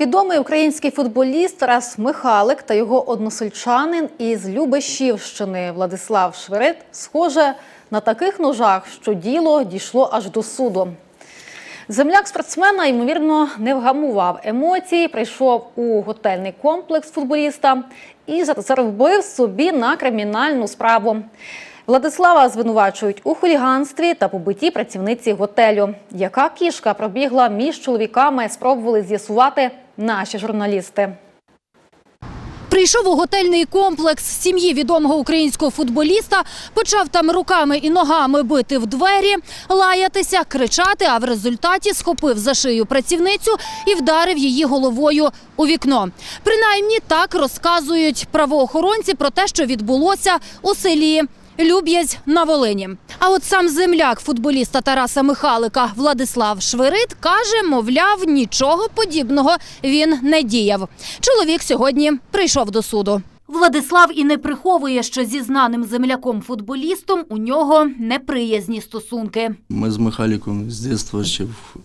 Відомий український футболіст Тарас Михалик та його односельчанин із Любешівщини Владислав Шверет схоже на таких ножах, що діло дійшло аж до суду. Земляк спортсмена, ймовірно, не вгамував емоцій, прийшов у готельний комплекс футболіста і заробив собі на кримінальну справу. Владислава звинувачують у хуліганстві та побитті працівниці готелю. Яка кішка пробігла між чоловіками, спробували з'ясувати наші журналісти. Прийшов у готельний комплекс сім'ї відомого українського футболіста, почав там руками і ногами бити в двері, лаятися, кричати, а в результаті схопив за шию працівницю і вдарив її головою у вікно. Принаймні так розказують правоохоронці про те, що відбулося у селі. Люб'язь на Волині. А от сам земляк футболіста Тараса Михалика Владислав Швирит каже, мовляв, нічого подібного він не діяв. Чоловік сьогодні прийшов до суду. Владислав і не приховує, що зі знаним земляком-футболістом у нього неприязні стосунки. Ми з Михайліком з дитинства ще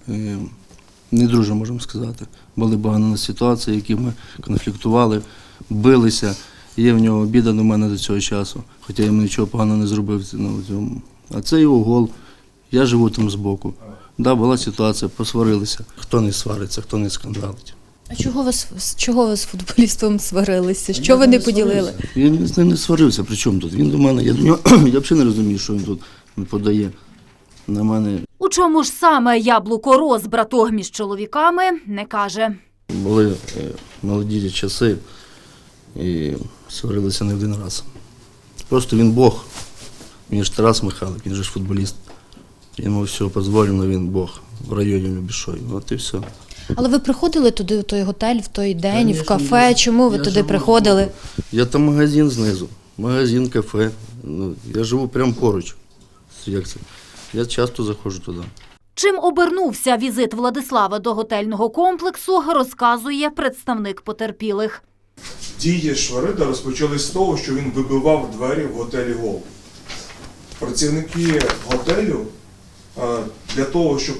е, не друже, можемо сказати. Були багато ситуацій, які ми конфліктували, билися. Є в нього обіда до мене до цього часу, хоча я йому нічого поганого не зробив. Ну, цьому. А це його гол. Я живу там збоку. Да, була ситуація, посварилися. Хто не свариться, хто не скандалить. А чого ви чого ви з футболістом сварилися? Що ви не поділили? Я з ним не сварився. При чому тут? Він до мене. Я до нього я взагалі не розумію, що він тут подає на мене. У чому ж саме яблуко розбрату між чоловіками не каже. Були е, молоді часи і сварилися не один раз. Просто він Бог. Він ж Тарас Михайлик, він же ж футболіст. Йому все дозволено, він Бог в районі Любішої. От і все. Але ви приходили туди, в той готель, в той день, Конечно, в кафе? Чому ви я туди живу приходили? Я там магазин знизу, магазин, кафе. Ну, я живу прямо поруч. Як це? Я часто заходжу туди. Чим обернувся візит Владислава до готельного комплексу, розказує представник потерпілих. Дії Шварида розпочались з того, що він вибивав двері в готелі Гол. Працівники готелю е, для того, щоб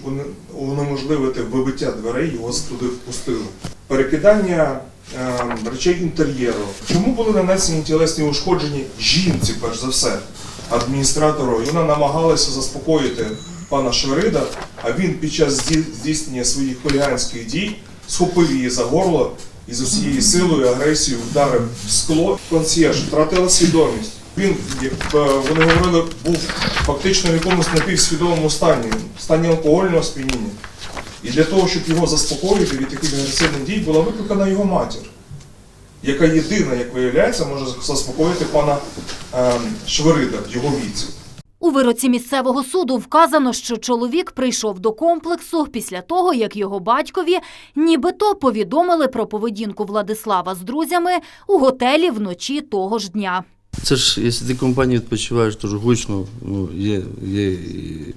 унеможливити вибиття дверей, його туди впустили. Перекидання е, речей інтер'єру. Чому були нанесені тілесні ушкодження жінці, перш за все, адміністратору? І вона намагалася заспокоїти пана Шверида, а він під час здійснення своїх хуліганських дій схопив її за горло і з усією силою, агресією вдарив в скло. Консьєрж втратила свідомість. Він, як е, вони говорили, був фактично в якомусь напівсвідомому стані, стані алкогольного сп'яніння. І для того, щоб його заспокоїти від таких агресивних дій, була викликана його матір, яка єдина, як виявляється, може заспокоїти пана е, Шверида в його віці. У вироці місцевого суду вказано, що чоловік прийшов до комплексу після того, як його батькові нібито повідомили про поведінку Владислава з друзями у готелі вночі того ж дня. Це ж, якщо ти в компанії відпочиваєш, то ж гучно, ну, є, є і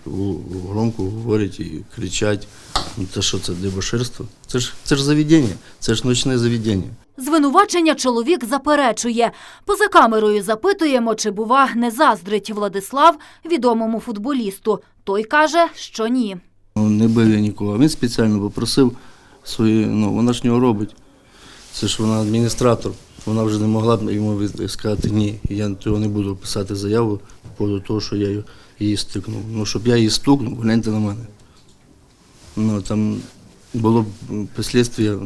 громко говорять і кричать. Ну, це що це, дебоширство? Це ж, це ж заведення, це ж ночне заведення. Звинувачення чоловік заперечує. Поза камерою запитуємо, чи, бува, не заздрить Владислав відомому футболісту. Той каже, що ні. Ну, не бив я нікого. Він спеціально попросив свої, ну, вона ж нього робить. Це ж вона адміністратор. Вона вже не могла б йому сказати ні, я цього не буду писати заяву по поводу того, що я її- стукнув. Ну, щоб я її стукнув, гляньте на мене. Ну, там було б м,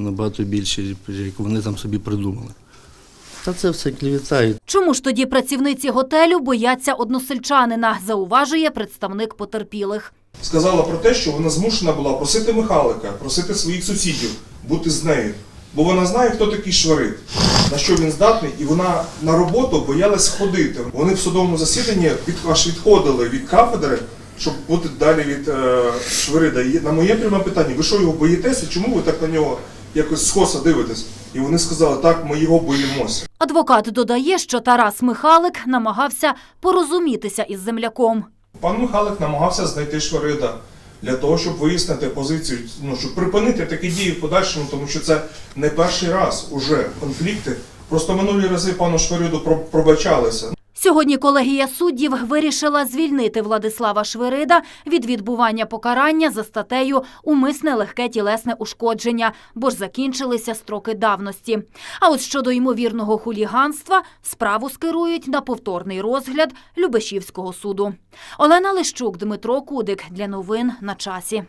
набагато більше, як вони там собі придумали. Та це все клівета. Чому ж тоді працівниці готелю бояться односельчанина, зауважує представник потерпілих. сказала про те, що вона змушена була просити Михайлика, просити своїх сусідів бути з нею. Бо вона знає, хто такий шварит, на що він здатний, і вона на роботу боялась ходити. Вони в судовому засіданні від, аж відходили від кафедри, щоб бути далі від е, Шварида. І на моє пряме питання, ви що його боїтеся? Чому ви так на нього якось скоса дивитесь? І вони сказали, так, ми його боїмося. Адвокат додає, що Тарас Михалик намагався порозумітися із земляком. Пан Михайлик намагався знайти Шварида для того, щоб вияснити позицію, ну щоб припинити такі дії в подальшому, тому що це не перший раз уже конфлікти. Просто минулі рази пану Шкарюду про- пробачалися. Сьогодні колегія суддів вирішила звільнити Владислава Швирида від відбування покарання за статтею «Умисне легке тілесне ушкодження», бо ж закінчилися строки давності. А от щодо ймовірного хуліганства справу скерують на повторний розгляд Любешівського суду. Олена Лищук, Дмитро Кудик для новин на часі.